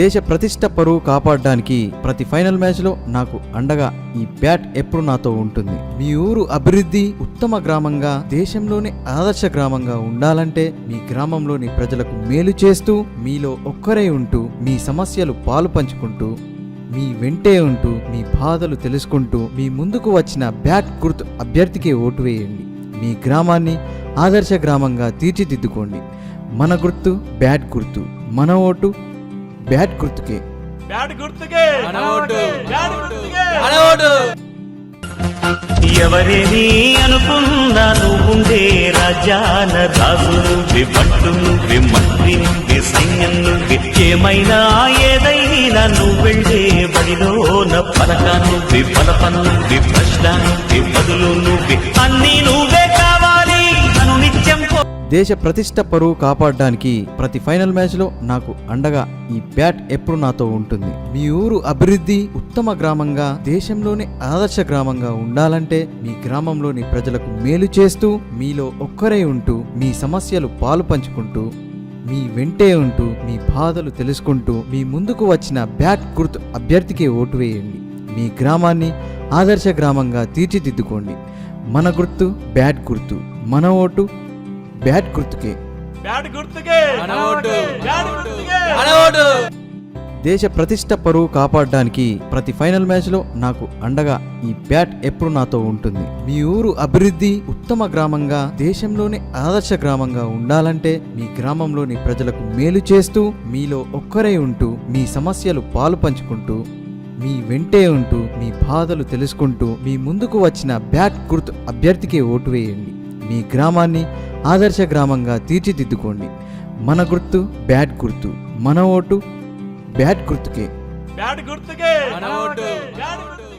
దేశ ప్రతిష్ట పరువు కాపాడడానికి ప్రతి ఫైనల్ మ్యాచ్లో నాకు అండగా ఈ బ్యాట్ ఎప్పుడు నాతో ఉంటుంది. మీ ఊరు అభివృద్ధి ఉత్తమ గ్రామంగా దేశంలోనే ఆదర్శ గ్రామంగా ఉండాలంటే మీ గ్రామంలోని ప్రజలకు మేలు చేస్తూ మీలో ఒక్కరే ఉంటూ మీ సమస్యలు పాలు పంచుకుంటూ మీ వెంటే ఉంటూ మీ బాధలు తెలుసుకుంటూ మీ ముందుకు వచ్చిన బ్యాట్ గుర్తు అభ్యర్థికే ఓటు వేయండి. మీ గ్రామాన్ని ఆదర్శ గ్రామంగా తీర్చిదిద్దుకోండి. మన గుర్తు బ్యాట్ గుర్తు. మన ఓటు బ్యాట్ గుర్తుకే. బ్యాట్ గుర్తుకే. ఓటు ఎవరిని అనుకున్నా నువ్వుండే రాజాన రాజు నువ్వే పట్టు నువ్వే మంత్రి నువ్వే సైన్యం నువ్వే ఏమైనా ఏదైనా నువ్వెళ్ళే బడిలోన పలక నువ్వే పలప నువ్వే ప్రశ్న నువ్వే బదులు నువ్వే అన్నీ నువ్వే కో- దేశ ప్రతిష్ట పరువు కాపాడడానికి ప్రతి ఫైనల్ మ్యాచ్లో నాకు అండగా ఈ బ్యాట్ ఎప్పుడు నాతో ఉంటుంది. మీ ఊరు అభివృద్ధి ఉత్తమ గ్రామంగా దేశంలోనే ఆదర్శ గ్రామంగా ఉండాలంటే మీ గ్రామంలోని ప్రజలకు మేలు చేస్తూ మీలో ఒక్కరే ఉంటూ మీ సమస్యలు పాలు పంచుకుంటూ మీ వెంటే ఉంటూ మీ బాధలు తెలుసుకుంటూ మీ ముందుకు వచ్చిన బ్యాట్ గుర్తు అభ్యర్థికే ఓటు వేయండి. మీ గ్రామాన్ని ఆదర్శ గ్రామంగా తీర్చిదిద్దుకోండి. మన గుర్తు బ్యాట్ గుర్తు. మన ఓటు బ్యాట్ గుర్తుకే. బ్యాట్ గుర్తుకే. మన ఓటు. బ్యాట్ గుర్తుకే. మన ఓటు. దేశ ప్రతిష్ట పరువు కాపాడడానికి ప్రతి ఫైనల్ మ్యాచ్లో నాకు అండగా ఈ బ్యాట్ ఎప్పుడు నాతో ఉంటుంది. మీ ఊరు అభివృద్ధి ఉత్తమ గ్రామంగా దేశంలోనే ఆదర్శ గ్రామంగా ఉండాలంటే మీ గ్రామంలోని ప్రజలకు మేలు చేస్తూ మీలో ఒక్కరే ఉంటూ మీ సమస్యలు పాలు పంచుకుంటూ మీ వెంటే ఉంటూ మీ బాధలు తెలుసుకుంటూ మీ ముందుకు వచ్చిన బ్యాట్ గుర్తు అభ్యర్థికే ఓటు వేయండి. మీ గ్రామాన్ని ఆదర్శ గ్రామంగా తీర్చిదిద్దుకోండి. మన గుర్తు బ్యాట్ గుర్తు. మన ఓటు బ్యాట్ గుర్తుకే. బ్యాట్ గుర్తుకే. మన ఓటు.